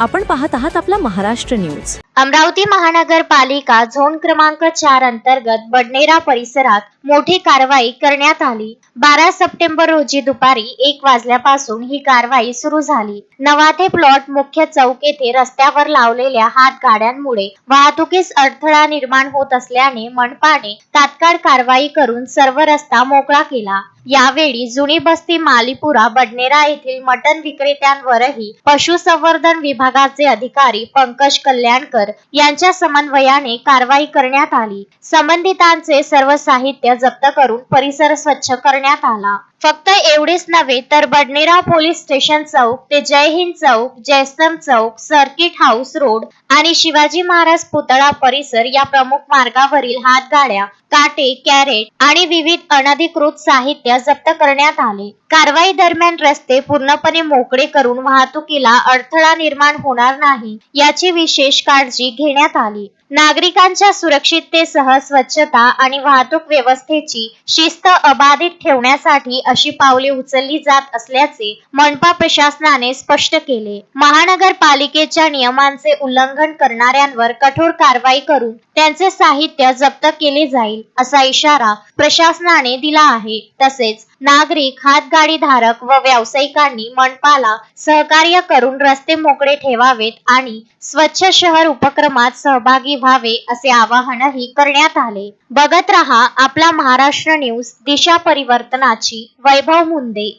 आपण पाहत आहात आपला महाराष्ट्र न्यूज. अमरावती महानगरपालिका झोन क्रमांक चार अंतर्गत बडनेरा परिसरात मोठी कारवाई करण्यात आली. बारा सप्टेंबर रोजी दुपारी एक वाजल्यापासून ही कारवाई सुरू झाली. नवाथे प्लॉट मुख्य चौक येथे रस्त्यावर लावलेल्या हात गाड्यांमुळे वाहतुकीस अडथळा निर्माण होत असल्याने मनपाने तात्काळ कारवाई करून सर्व रस्ता मोकळा केला. यावेळी जुनी बस्ती मालीपुरा बडनेरा येथील मटण विक्रेत्यांवरही पशुसंवर्धन विभागाचे अधिकारी पंकज कल्याणकर यांच्या समन्वयाने कारवाई करण्यात आली. संबंधितांचे सर्व साहित्य जप्त करून परिसर स्वच्छ करण्यात आला. फक्त एवढेच नव्हे तर बडनेरा पोलीस स्टेशन चौक ते जय हिंद चौक जयस्तंभ चौक सर्किट हाऊस रोड आणि शिवाजी महाराज पुतळा परिसर या प्रमुख मार्गावरील हातगाड्या काटे कॅरेट आणि विविध अनधिकृत साहित्य जप्त करण्यात आले. कारवाई दरम्यान रस्ते पूर्णपणे मोकळे करून वाहतुकीला अडथळा निर्माण होणार नाही याची विशेष काळजी घेण्यात आली. नागरिकांच्या सुरक्षिततेसह स्वच्छता आणि वाहतूक व्यवस्थेची शिस्त अबाधित ठेवण्यासाठी अशी पावले उचलली जात असल्याचे मनपा प्रशासनाने स्पष्ट केले. महानगरपालिकेच्या नियमांचे उल्लंघन करणाऱ्यांवर कठोर कारवाई करून त्यांचे साहित्य जप्त केले जाईल असा इशारा प्रशासनाने दिला आहे. तसेच नागरिक हातगाडी धारक व व्यावसायिकांनी मनपाला सहकार्य करून रस्ते मोकळे ठेवावेत आणि स्वच्छ शहर उपक्रमात सहभागी व्हावे असे आवाहनही करण्यात आले. बघत रहा आपला महाराष्ट्र न्यूज दिशा परिवर्तनाची वैभव मुंदे.